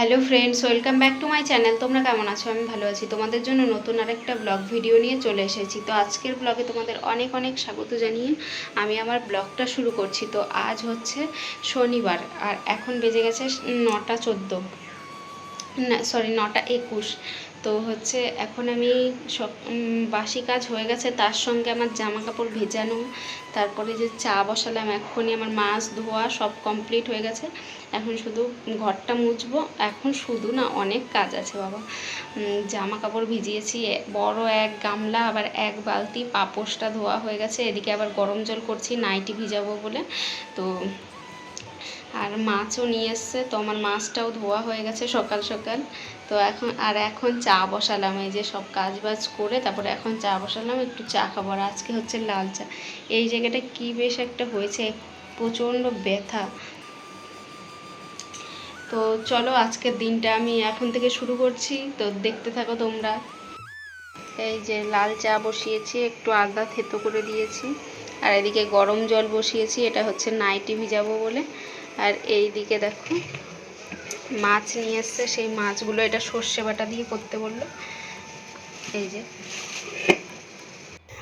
Hello friends welcome back to my channel তোমরা কেমন আছো? আমি ভালো আছি। তোমাদের জন্য নতুন আরেকটা ব্লগ ভিডিও নিয়ে চলে এসেছি। তো আজকের ব্লগে তোমাদের অনেক অনেক স্বাগত জানিয়ে আমি আমার ব্লগটা শুরু করছি। তো আজ হচ্ছে শনিবার, আর এখন বেজে গেছে নটা চোদ্দ। না সরি নটা একুশ। তো হচ্ছে এখন আমি সব বাসি কাজ হয়ে গেছে। তার সঙ্গে আমার জামা কাপড় ভেজানো, তারপরে যে চা বসালাম এখনই আমার মাছ ধোয়া সব কমপ্লিট হয়ে গেছে। এখন শুধু ঘরটা মুছবো। এখন শুধু না অনেক কাজ আছে বাবা। জামা কাপড় ভিজিয়েছি বড় এক গামলা, আবার এক বালতি পাপোশটা ধোয়া হয়ে গেছে। এদিকে আবার গরম জল করছি, নাইটি ভিজাবো বলে। তো আর মাছও নিয়ে এসছে, তো আমার মাছটাও ধোয়া হয়ে গেছে সকাল সকাল। তো এখন, আর এখন চা বসালাম, এই যে সব কাজ বাজ করে তারপরে এখন চা বসালাম, একটু চা খাব, আর আজকে হচ্ছে লাল চা। এই জায়গাটা কি বেশ একটা হয়েছে, প্রচণ্ড ব্যথা। তো চলো আজকের দিনটা আমি এখন থেকে শুরু করছি, তো দেখতে থাকো তোমরা। এই যে লাল চা বসিয়েছি, একটু আদা থেতো করে দিয়েছি, আর এদিকে গরম জল বসিয়েছি, এটা হচ্ছে নাইটি ভিজাবো বলে। আর এই দিকে দেখো মাছ নিয়ে এসছে সেই মাছগুলো এটা সর্ষে বাটা দিয়ে করতে বলল। এই যে।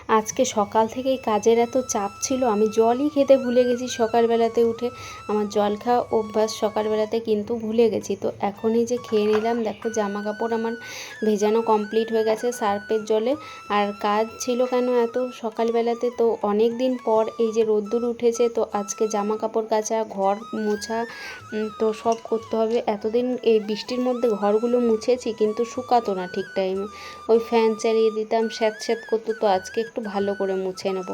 আজকে সকাল থেকেই কাজের এত চাপ ছিল, আমি জলই খেতে ভুলে গেছি সকালবেলাতে উঠে। আমার জল খাওয়া অভ্যাস সকালবেলাতে কিন্তু ভুলে গেছি। তো এখনই যে খেয়ে নিলাম, দেখো জামা কাপড় আমার ভেজানো কমপ্লিট হয়ে গেছে সার্ফের জলে। আর কাজ ছিল কেন এত সকালবেলাতে? তো অনেক দিন পর এই যে রোদ্দুর উঠেছে, তো আজকে জামা কাপড় কাচা, ঘর মোছা তো সব করতে হবে। এতদিন এই বৃষ্টির মধ্যে ঘরগুলো মুছেছি, কিন্তু শুকাতো না ঠিক টাইমে ওই ফ্যান চালিয়ে দিতাম স্যাঁত স্যাঁত করতো, তো আজকে একটু ভালো করে মুছে নেব।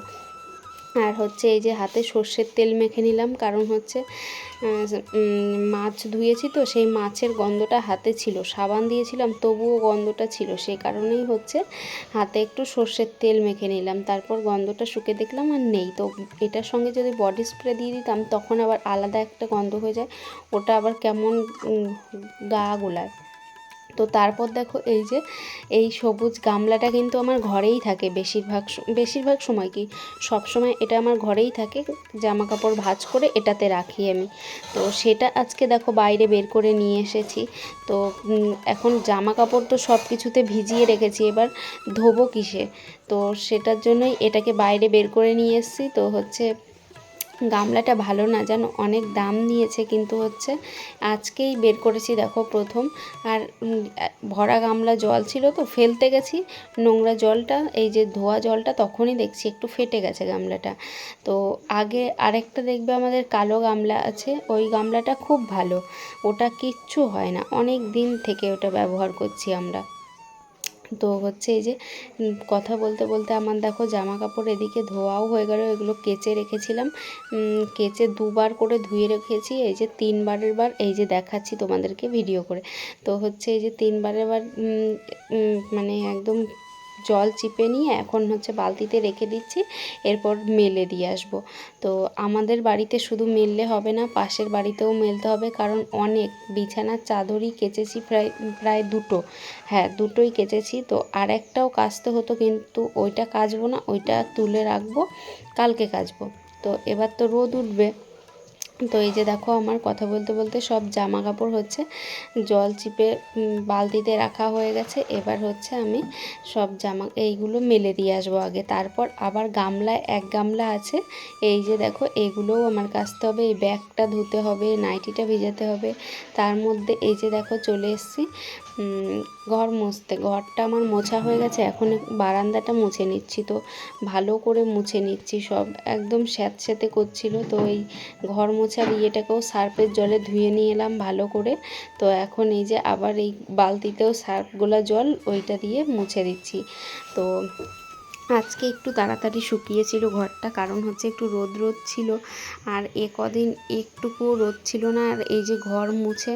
আর হচ্ছে এই যে হাতে সর্ষের তেল মেখে নিলাম, কারণ হচ্ছে মাছ ধুয়েছি তো, সেই মাছের গন্ধটা হাতে ছিল। সাবান দিয়েছিলাম, তবুও গন্ধটা ছিল। সেই কারণেই হচ্ছে হাতে একটু সর্ষের তেল মেখে নিলাম। তারপর গন্ধটা শুকে দেখলাম আর নেই। তো এটার সঙ্গে যদি বডি স্প্রে দিয়ে দিতাম, তখন আবার আলাদা একটা গন্ধ হয়ে যায়। ওটা আবার কেমন গা গোলায়। তো তারপর দেখো এই যে, এই সবুজ গামলাটা কিন্তু আমার ঘরেই থাকে বেশিরভাগ বেশিরভাগ সময় কি সব সময় এটা আমার ঘরেই থাকে জামা কাপড় ভাজ করে এটাতে রাখি আমি। তো সেটা আজকে দেখো বাইরে বের করে নিয়ে এসেছি। তো এখন জামা কাপড় তো সব কিছুতে ভিজিয়ে রেখেছি, এবার ধোবো কিসে? তো সেটার জন্যই এটাকে বাইরে বের করে নিয়ে এসেছি। তো হচ্ছে গামলাটা ভালো না, জানো? অনেক দাম নিয়েছে কিন্তু হচ্ছে। আজকেই বের করেছি, দেখো, প্রথম। আর ভরা গামলা জল ছিল তো, ফেলতে গেছি। নোংরা জলটা, এই যে ধোয়া জলটা তখনই দেখছি, একটু ফেটে গেছে গামলাটা। তো আগে আরেকটা দেখবে আমাদের কালো গামলা আছে, ওই গামলাটা খুব ভালো। ওটা কিচ্ছু হয় না। অনেক দিন থেকে ওটা ব্যবহার করছি আমরা। তো হচ্ছে এই যে কথা বলতে বলতে আমার দেখো জামা কাপড় এদিকে ধোয়াও হয়ে গেল, এগুলো কেচে রেখেছিলাম। কেচে দুবার করে ধুয়ে রেখেছি, এই যে তিনবারের বার, এই যে দেখাচ্ছি তোমাদেরকে ভিডিও করে। তো হচ্ছে এই যে তিনবারের বার মানে একদম জল চিপে নিয়ে এখন হচ্ছে বালতিতে রেখে দিচ্ছি, এরপর মেলে দিয়ে আসব। তো আমাদের বাড়িতে শুধু মেললে হবে না, পাশের বাড়িতেও মেলতে হবে, কারণ অনেক বিছানার চাদরই কেচেছি প্রায় প্রায় দুটো। হ্যাঁ দুটোই কেচেছি, তো আর একটাও কাচতে হতো, কিন্তু ওইটা কাচবো না, ওইটা তুলে রাখব, কালকে কাচবো। তো এবার তো রোদ উঠবে। তো এই যে দেখো আমার কথা বলতে বলতে সব জামা কাপড় হচ্ছে, জল চিপে বালতিতে রাখা হয়ে গেছে। এবার হচ্ছে আমি সব জামা, এইগুলো মেলে দিয়ে আসব আগে। তারপর আবার গামলায়, এক গামলা আছে। এই যে দেখো, এগুলোও আমার কাচতে হবে। এই ব্যাগটা ধুতে হবে, নাইটিটা ভিজাতে হবে। তার মধ্যে এই যে দেখো, চলে এসেছি ঘর মুছতে। ঘরটা আমার মোছা হয়ে গেছে, এখন বারান্দাটা মুছে নিচ্ছি তো। ভালো করে মুছে নিচ্ছি সব। একদম স্যাঁতস্যাঁতে করছিল তো এই ঘর মোছার ইয়েটাকেও সার্ফের জলে ধুয়ে নিয়ে এলাম ভালো করে। তো এখন এই যে আবার এই বালতিতেও সার্ফ গোলা জল, ওইটা দিয়ে মুছে দিচ্ছি। তো আজকে একটু তাড়াতাড়ি শুকিয়েছিল ঘরটা, কারণ হচ্ছে একটু রোদ রোদ ছিল। আর এ কদিন একটুকুও রোদ ছিল না, আর এই যে ঘর মুছে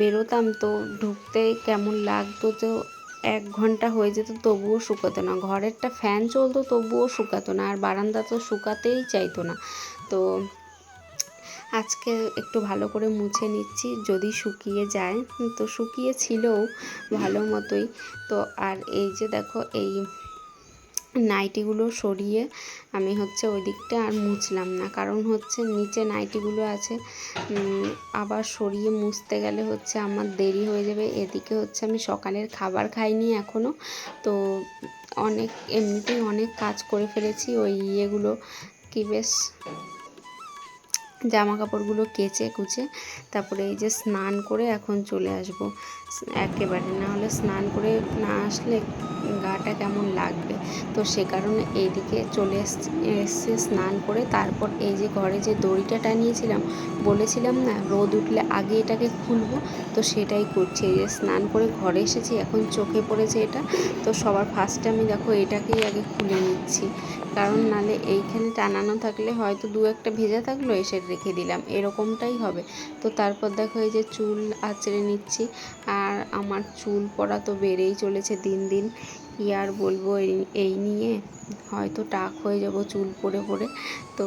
বেরোতাম তো ঢুকতে কেমন লাগতো তো এক ঘণ্টা হয়ে যেত, তবুও শুকাতো না। ঘরেরটা ফ্যান চলতো, তবুও শুকাতো না, আর বারান্দা তো শুকাতেই চাইতো না। তো আজকে একটু ভালো করে মুছে নিচ্ছি, যদি শুকিয়ে যায়। তো শুকিয়ে ছিলও ভালো মতোই। তো আর এই যে দেখো, এই নাইটিগুলো সরিয়ে আমি হচ্ছে ওই দিকটা আর মুছলাম না। কারণ হচ্ছে নিচে নাইটিগুলো আছে আবার সরিয়ে মুছতে গেলে হচ্ছে আমার দেরি হয়ে যাবে। এদিকে হচ্ছে আমি সকালের খাবার খাইনি এখনও তো অনেক, এমনিতেই অনেক কাজ করে ফেলেছি ওই ইয়েগুলো, কি বেশ জামা কাপড়গুলো কেচে কুচে তারপরে এই যে স্নান করে এখন চলে আসব। একেবারে না হলে স্নান করে না আসলে গাটা কেমন লাগবে? তো সে কারণে এইদিকে চলে এসছে স্নান করে তারপর এই যে ঘরে যে দড়িটা টানিয়েছিলাম, বলেছিলাম না, রোদ উঠলে আগে এটাকে খুলবো, তো সেটাই করছি। এই যে স্নান করে ঘরে এসেছি, এখন চোখে পড়েছে এটা, তো সবার ফার্স্টে আমি দেখো এটাকেই আগে খুলে নিচ্ছি। কারণ নালে এইখানে টানানো থাকলে হয়তো দু একটা ভেজা থাকল, এসে রেখে দিলাম, এরকমটাই হবে। তো তারপর দেখো এই যে চুল আঁচড়ে নিচ্ছি, আর আমার চুল পড়া তো বেড়েই চলেছে দিন দিন। কী আর বলব এই নিয়ে? হয়তো টাক হয়ে যাব চুল পরে পরে তো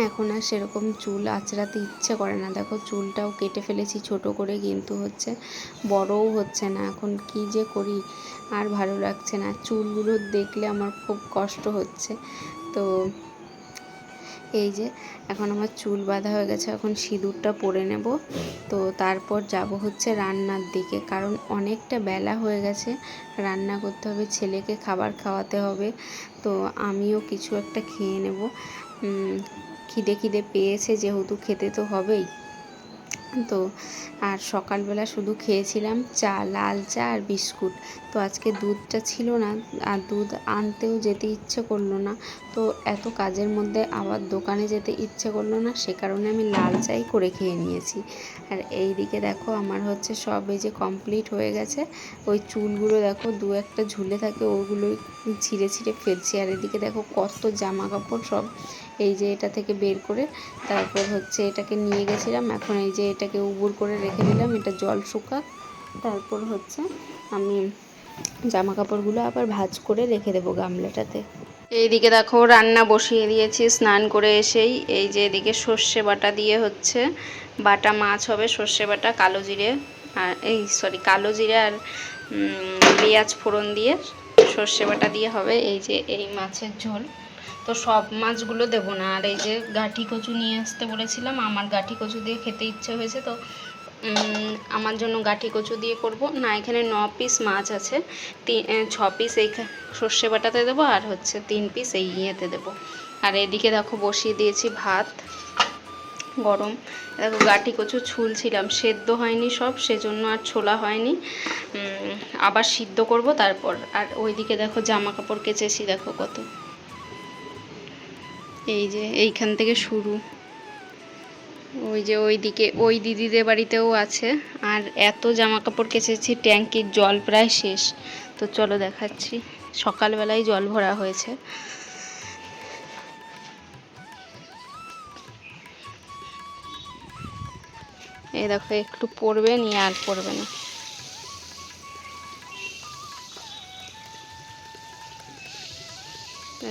এখন আর সেরকম চুল আঁচড়াতে ইচ্ছে করে না। দেখো চুলটাও কেটে ফেলেছি, ছোট করে কিন্তু হচ্ছে, বড়ও হচ্ছে না। এখন কি যে করি? আর ভালো লাগছে না। চুলগুলো দেখলে আমার খুব কষ্ট হচ্ছে। তো এই যে, এখন আমার চুল বাঁধা হয়ে গেছে, এখন সিঁদুরটা পরে নেব। তো তারপর যাব হচ্ছে রান্নার দিকে, কারণ অনেকটা বেলা হয়ে গেছে। রান্না করতে হবে, ছেলেকে খাবার খাওয়াতে হবে। তো আমিও কিছু একটা খেয়ে নেব। খিদে খিদে পেয়েছে, যেহেতু খেতে তো হবেই। তো। আর সকালবেলা শুধু খেয়েছিলাম চা, লাল চা আর বিস্কুট। তো আজকে দুধটা ছিল না, আর দুধ আনতেও যেতে ইচ্ছে করল না। তো এত কাজের মধ্যে আবার দোকানে যেতে ইচ্ছে করল না, সে কারণে আমি লাল চাই করে খেয়ে নিয়েছি। আর এই দিকে দেখো আমার হচ্ছে সব এই যে কমপ্লিট হয়ে গেছে। ওই চুলগুলো দেখো দু একটা ঝুলে থাকে, ওগুলোই ছিঁড়ে ছিঁড়ে ফেলছি। আর এদিকে দেখো কত জামা কাপড় সব এই যে এটা থেকে বের করে তারপর হচ্ছে এটাকে নিয়ে গেছিলাম। এখন এই যে এটাকে উবুর করে রেখে দিলাম। এটা জল শুকাক তারপর হচ্ছে আমি জামা কাপড়গুলো আবার ভাজ করে রেখে দেবো গামলাটাতে। এইদিকে দেখো রান্না বসিয়ে দিয়েছি স্নান করে এসেই। এই যে এদিকে সর্ষে বাটা দিয়ে হচ্ছে বাটা মাছ হবে, সর্ষে বাটা, কালো জিরে, আর এই সরি কালো জিরে আর পেঁয়াজ ফোড়ন দিয়ে সর্ষে বাটা দিয়ে হবে, এই যে এই মাছের ঝোল। তো সব মাছগুলো দেবো না। আর এই যে গাঠি কচু নিয়ে আসতে বলেছিলাম, আমার গাঠি কচু দিয়ে খেতে ইচ্ছে হয়েছে, তো আমার জন্য গাঠি কচু দিয়ে করব। না, এখানে ন পিস মাছ আছে ছ পিস এই সর্ষে বাটাতে দেবো, আর হচ্ছে তিন পিস এই ইয়েতে দেবো। আর এদিকে দেখো বসিয়ে দিয়েছি ভাত। গরম। দেখো, গাঠি কচু ছুলছিলাম, সেদ্ধ হয়নি সব, সেজন্য আর ছোলা হয়নি। আবার সিদ্ধ করব তারপর। আর ওইদিকে দেখো জামা কাপড় কেচেছি, দেখো কত। এই যে, এইখান থেকে শুরু। ওই যে ওই দিকে ওই দিদিদের বাড়িতেও আছে। আর এত জামা কাপড় কেচেছি, ট্যাঙ্কির জল প্রায় শেষ। তো চলো দেখাচ্ছি। সকালবেলায় জল ভরা হয়েছে। এই দেখো, একটু পড়বে নিয়ে আর পড়বে না।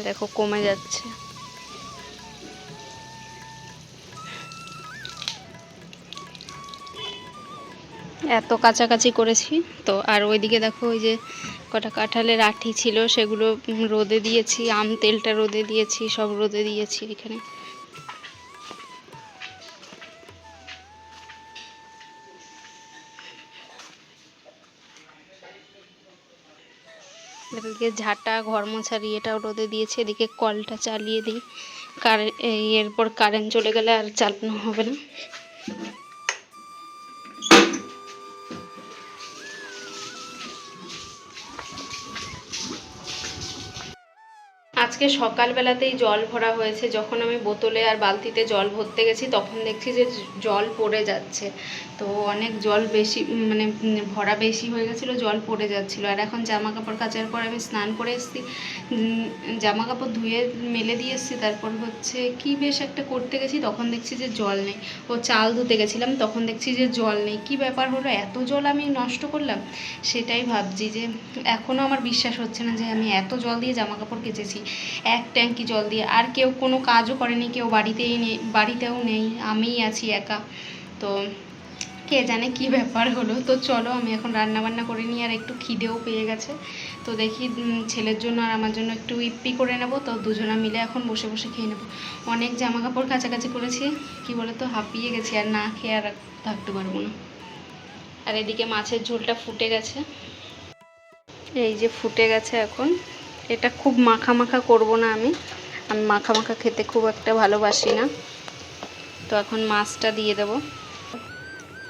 দেখো, কমে যাচ্ছে। এত কাছাকাছি করেছি তো, আর ওইদিকে দেখো, ওই যে কটা কাঁঠালের আঠি ছিল, সেগুলো রোদে দিয়েছি, আম তেলটা রোদে দিয়েছি, সব রোদে দিয়েছি এখানে। এদিকে ঝাঁটা, ঘর মোছারি এটাও রোদে দিয়েছে। এদিকে কলটা চালিয়ে দিই। কারে এরপর কারেন্ট চলে গেলে আর চালানো হবে না। আজকে সকালবেলাতেই জল ভরা হয়েছে। যখন আমি বোতলে আর বালতিতে জল ভরতে গেছি, তখন দেখছি যে জল পড়ে যাচ্ছে। তো অনেক জল বেশি মানে ভরা বেশি হয়ে গেছিল, জল পড়ে যাচ্ছিল। আর এখন জামা কাপড় কাচার পর আমি স্নান করে এসেছি জামা কাপড় ধুয়ে মেলে দিয়ে এসেছি। তারপর হচ্ছে কি বেশ একটা করতে গেছি, তখন দেখছি যে জল নেই। ও চাল ধুতে গেছিলাম, তখন দেখছি যে জল নেই। কি ব্যাপার হলো? এত জল আমি নষ্ট করলাম? সেটাই ভাবছি যে এখনও আমার বিশ্বাস হচ্ছে না যে আমি এত জল দিয়ে জামা কাপড় কেচেছি। এক ট্যাঙ্কি জল দিয়ে। আর কেউ কোনো কাজও করেনি, কেউ বাড়িতেই নেই, বাড়িতেও নেই, আমিই আছি একা। তো কে জানে কি ব্যাপার হলো। তো চলো, আমি এখন রান্না বান্না করে নিই, আর একটু খিদেও পেয়ে গেছে। তো দেখি ছেলের জন্য আর আমার জন্য একটু ইপ্পি করে নেব। তো দুজনা মিলে এখন বসে বসে খেয়ে নেব। অনেক জামা কাপড় কাছাকাছি করেছি, কি বলে তো হাঁপিয়ে গেছি, আর না খেয়ে আর থাকতে পারব না। আর এদিকে মাছের ঝোলটা ফুটে গেছে। এই যে ফুটে গেছে এখন। এটা খুব মাখা মাখা করব না আমি। আমি মাখা মাখা খেতে খুব একটা ভালোবাসি না। তো এখন মাছটা দিয়ে দেব।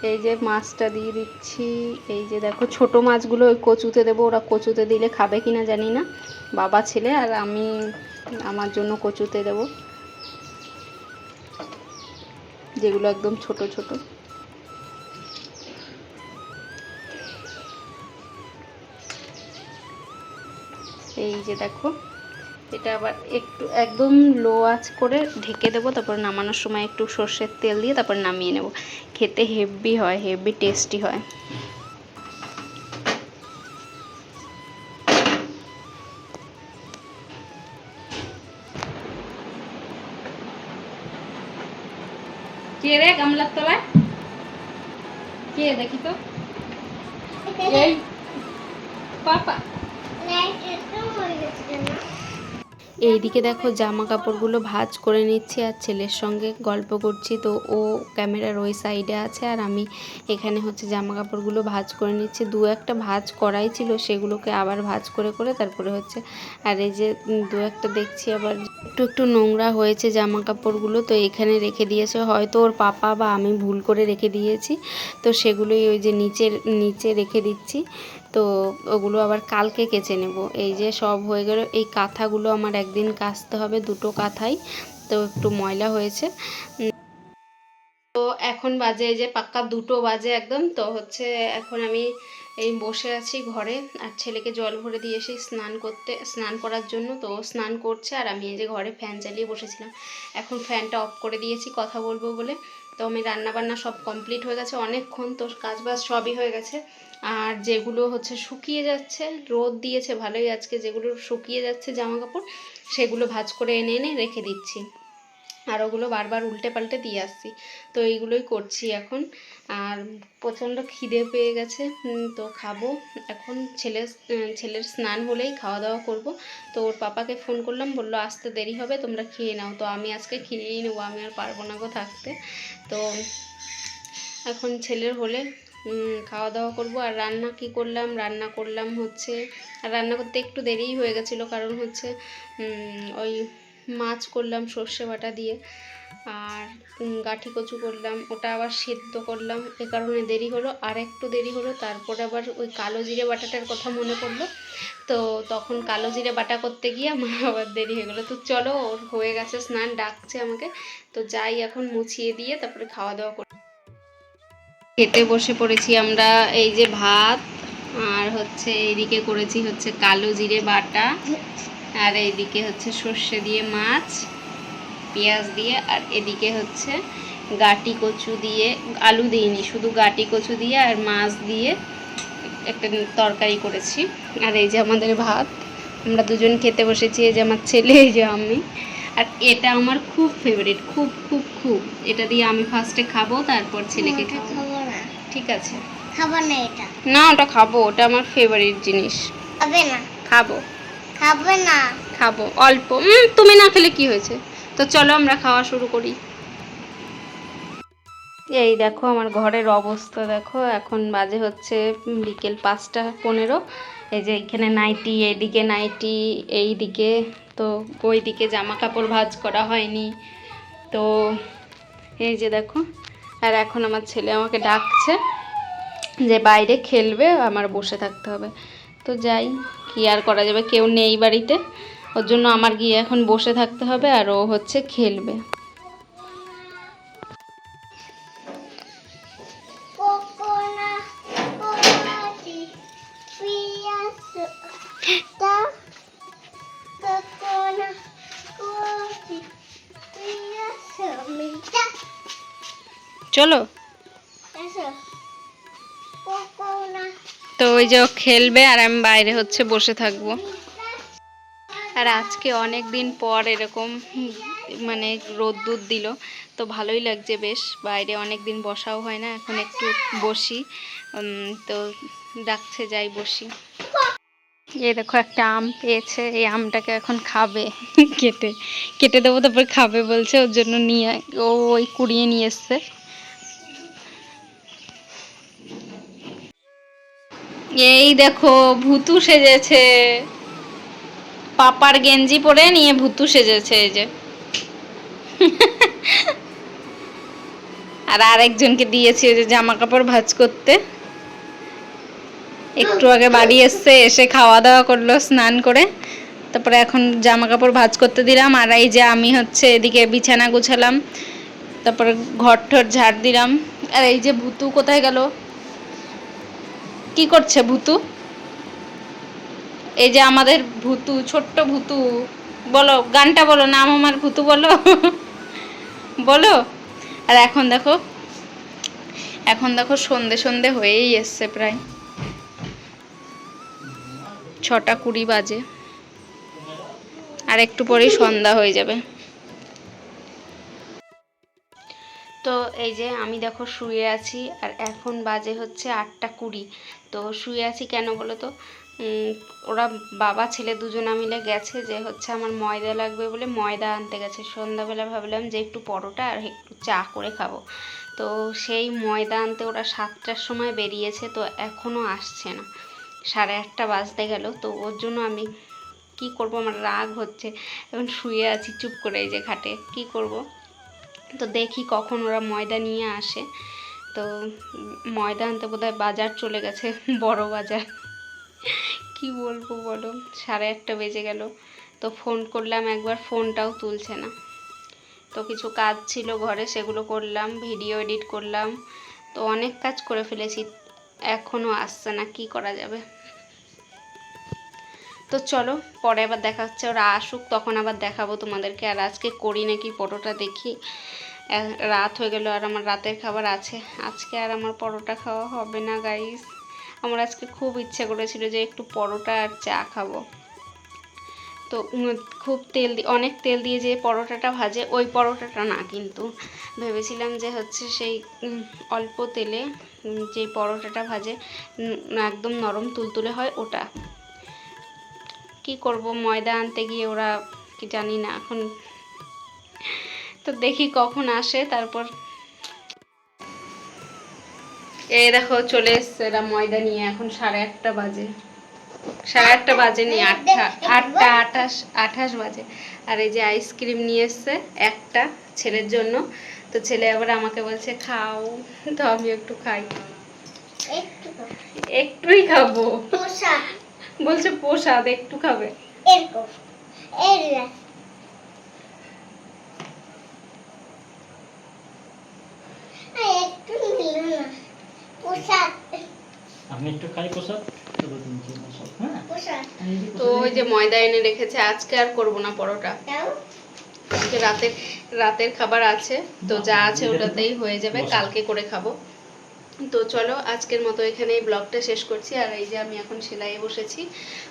এই যে মাছটা দিয়ে দিচ্ছি। এই যে দেখো, ছোট মাছগুলো ওই কচুতে দেবো। ওরা কচুতে দিলে খাবে কিনা জানি না। বাবা ছেলে আর আমি আমার জন্য কচুতে দেব। যেগুলো একদম ছোট ছোট। এই যে দেখো, এটা আবার একটু একদম লো আঁচ করে ঢেকে দেবো, তারপর নামানোর সময় একটু সর্ষের তেল দিয়ে তারপর নামিয়ে নেব। খেতে হেভি হয়, হেভি টেস্টি হয়। কে রে গামলার তলায়? কে দেখি তো? পাপা। এইদিকে দেখো জামা কাপড়গুলো ভাজ করে নিচ্ছি আর ছেলের সঙ্গে গল্প করছি। তো ও ক্যামেরার ওই সাইডে আছে আর আমি এখানে হচ্ছে জামা কাপড়গুলো ভাজ করে নিচ্ছি। দু একটা ভাজ করাই ছিল, সেগুলোকে আবার ভাজ করে করে তারপরে হচ্ছে আর এই যে দু একটা দেখছি আবার একটু একটু নোংরা হয়েছে জামা কাপড়গুলো তো এখানে রেখে দিয়েছে। হয়তো ওর পাপা বা আমি ভুল করে রেখে দিয়েছি, তো সেগুলোই ওই যে নিচের, নিচে রেখে দিচ্ছি। তো ওগুলো আবার কালকে কেচে নেব। এই যে সব হয়ে গেল, এই কাঁথাগুলো আমার একদিন কাচতে হবে, দুটো কাঁথাই। তো একটু ময়লা হয়েছে। তো এখন বাজে এই যে পাক্কা দুটো বাজে একদম। তো হচ্ছে এখন আমি এই বসে আছি ঘরে। আর ছেলেকে জল ভরে দিয়ে এসে স্নান করতে, স্নান করার জন্য। তো স্নান করছে আর আমি এই যে ঘরে ফ্যান চালিয়ে বসেছিলাম। এখন ফ্যানটা অফ করে দিয়েছি, কথা বলব বলে। তো আমি রান্না বান্না সব কমপ্লিট হয়ে গেছে। অনেকক্ষণ তো কাজ বাজ সবই হয়ে গেছে। আর যেগুলো হচ্ছে শুকিয়ে যাচ্ছে, রোদ দিয়েছে ভালোই আজকে, যেগুলো শুকিয়ে যাচ্ছে জামা কাপড় সেগুলো ভাজ করে এনে এনে রেখে দিচ্ছি। আর ওগুলো বারবার উল্টে পাল্টে দিয়ে আসছি। তো এইগুলোই করছি এখন। আর প্রচণ্ড খিদে পেয়ে গেছে তো খাব। এখন ছেলে ছেলের স্নান হলেই খাওয়া দাওয়া করব। তো ওর পাপাকে ফোন করলাম, বলল, আসতে দেরি হবে, তোমরা খেয়ে নাও। তো আমি আজকে খেয়েই নেব, আমি আর পারব না গো থাকতে। তো এখন ছেলের হলে খাওয়া দাওয়া করব। আর রান্না কি করলাম? রান্না করলাম হচ্ছে, আর রান্না করতে একটু দেরিই হয়ে গেছিল কারণ হচ্ছে ওই মাছ করলাম সর্ষে বাটা দিয়ে, আর গাঠি কচু করলাম, ওটা আবার সেদ্ধ করলাম, এ কারণে দেরি হলো। আর একটু দেরি হলো, তারপরে আবার ওই কালো জিরে বাটাটার কথা মনে পড়ল। তো তখন কালো জিরে বাটা করতে গিয়ে আমার আবার দেরি হয়ে গেলো। তো চলো, ওর হয়ে গেছে স্নান, ডাকছে আমাকে। তো যাই এখন মুছিয়ে দিয়ে তারপরে খাওয়া দাওয়া করি খেতে বসে পড়েছি আমরা এই যে ভাত আর হচ্ছে এইদিকে করেছি হচ্ছে কালো জিরে বাটা আর এইদিকে হচ্ছে সর্ষে দিয়ে মাছ পেঁয়াজ দিয়ে আর এদিকে হচ্ছে গাটি কচু দিয়ে আলু দিইনি শুধু গাটি কচু দিয়ে আর মাছ দিয়ে একটা তরকারি করেছি। আর এই যে আমাদের ভাত আমরা দুজন খেতে বসেছি এই যে আমার ছেলে এই যে আমি। আর এটা আমার খুব ফেভারিট খুব খুব খুব। এটা দিয়ে আমি ফার্স্টে খাব তারপর ছেলেকে খাব ঠিক আছে। খাব না এটা? না ওটা খাব ওটা আমার ফেভারিট জিনিস। খাবে না? খাব। খাবে না? খাব অল্প। তুমি না খেলে কি হয়েছে? তো চলো আমরা খাওয়া শুরু করি। এই দেখো আমার ঘরের অবস্থা দেখো। এখন বাজে হচ্ছে বিকেল পাঁচটা পনেরো। এই যে এখানে নাইটি এইদিকে নাইটি এই দিকে তো ওই দিকে জামা কাপড় ভাঁজ করা হয়নি। তো এই যে দেখো আর এখন আমার ছেলে আমাকে ডাকছে যে বাইরে খেলবে, আমার বসে থাকতে হবে। তো যাই, কি আর করা যাবে? কেউ নেই বাড়িতে। ওর জন্য আমার গিয়ে এখন বসে থাকতে হবে আর ও হচ্ছে খেলবে। চলো। তো ওই যে খেলবে আর আমি বাইরে হচ্ছে বসে থাকব। আর আজকে অনেক দিন পর এরকম মানে রোদ্দুর দিল তো ভালোই লাগছে বেশ। বাইরে অনেক দিন বসাও হয় না এখন একটু বসি। তো ডাকছে যাই বসি। এই দেখো একটা আম পেয়েছে এই আমটাকে এখন খাবে কেটে। কেটে দেবো তারপর খাবে বলছে ওর জন্য নিয়ে ও ওই কুড়িয়ে নিয়ে এসছে। এই দেখো, ভুতু সেজেছে। পাপার গেঞ্জি পরে নিয়ে ভুতু সেজেছে এই যে। আর আরেকজনকে দিয়েছি যে জামা কাপড় ভাঁজ করতে। একটু আগে বাড়ি এসছে, এসে খাওয়া দাওয়া করল, স্নান করে। তারপরে এখন জামা কাপড় ভাঁজ করতে দিলাম। আর এই যে আমি হচ্ছে এদিকে বিছানা গুছালাম, তারপরে ঘর ঠর ঝাড় দিলাম। আর এই যে ভুতু কোথায় গেল? কি করছে ভুতু? এই যে আমাদের ভুতু, ছোট্ট ভুতু। বলো, গানটা বলো, নাম আমার ভুতু বলো। বলো। আর এখন দেখো এখন দেখো সন্ধে সন্ধে হয়েই এসছে প্রায়। ছটা কুড়ি বাজে। আর একটু পরেই সন্ধ্যা হয়ে যাবে। তো এই যে আমি দেখো শুয়ে আছি, আর এখন বাজে হচ্ছে আটটা কুড়ি। তো শুয়ে আছি কেন বলো তো? ওরা বাবা, ছেলে দুজনা মিলে গেছে যে হচ্ছে আমার ময়দা লাগবে বলে ময়দা আনতে গেছে। সন্ধ্যাবেলা ভাবলাম যে একটু পরোটা আর একটু চা করে খাব। তো সেই ময়দা আনতে ওরা সাতটার সময় বেরিয়েছে, তো এখনও আসছে না। সাড়ে আটটা বাজতে গেল, তো ওর জন্য আমি কি করব? আমার রাগ হচ্ছে। এখন শুয়ে আছি চুপ করে এই যে খাটে। কি করব? তো দেখি কখন ওরা ময়দা নিয়ে আসে। তো ময়দা আনতে বোধহয় বাজার চলে গেছে, বড় বাজার। কি বলব বলো, সাড়ে আটটা বেজে গেল। তো ফোন করলাম, একবার ফোনটাও তুলছে না। তো কিছু কাজ ছিল ঘরে, সেগুলো করলাম ভিডিও এডিট করলাম। তো অনেক কাজ করে ফেলেছি এখনও আসছে না, কি করা যাবে? তো চলো, পরে আবার দেখা হচ্ছে, ওরা আসুক, তখন আবার দেখাবো তোমাদেরকে। আর আজকে করি নাকি, পরোটা দেখি। রাত হয়ে গেল আর আমার রাতের খাবার আছে। আজকে আর আমার পরোটা খাওয়া হবে না গাইস আমার আজকে খুব ইচ্ছে করেছিল যে একটু পরোটা আর চা খাব। তো খুব তেল দিয়ে অনেক তেল দিয়ে যে পরোটাটা ভাজে, ওই পরোটাটা না কিন্তু। ভেবেছিলাম যে হচ্ছে সেই অল্প তেলে যে পরোটাটা ভাজে একদম নরম তুলতুলে হয় ওটা। কি করব, ময়দা আনতে গিয়ে ওরা কি জানি না, এখন তো দেখি কখন আসে তারপর এই দেখো চলে এসছে এরা ময়দা নিয়ে এখন সাড়ে আটটা বাজে। সাড়ে আটটা বাজে নি আটটা আটটা আঠাশ আঠাশ বাজে। আর এই যে আইসক্রিম নিয়ে এসছে একটা ছেলের জন্য। তো ছেলে আবার আমাকে বলছে খাও। তো আমি একটু খাই। একটুই খাব। বলছে প্রসাদ একটু খাবে। এরকম। একটু খাই প্রসাদ হ্যাঁ? তো ওই যে ময়দা এনে রেখেছে আজকে আর করব না পরোটা। আজকে রাতের রাতের খাবার আছে তো যা আছে ওটাতেই হয়ে যাবে কালকে করে খাব। তো চলো আজকের মতো এখানে এই ব্লগটা শেষ করছি আর এই যে আমি এখন সেলাইয়ে বসেছি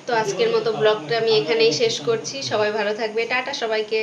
তো আজকের মতো ব্লগটা আমি এখানেই শেষ করছি সবাই ভালো থাকবে টাটা সবাইকে।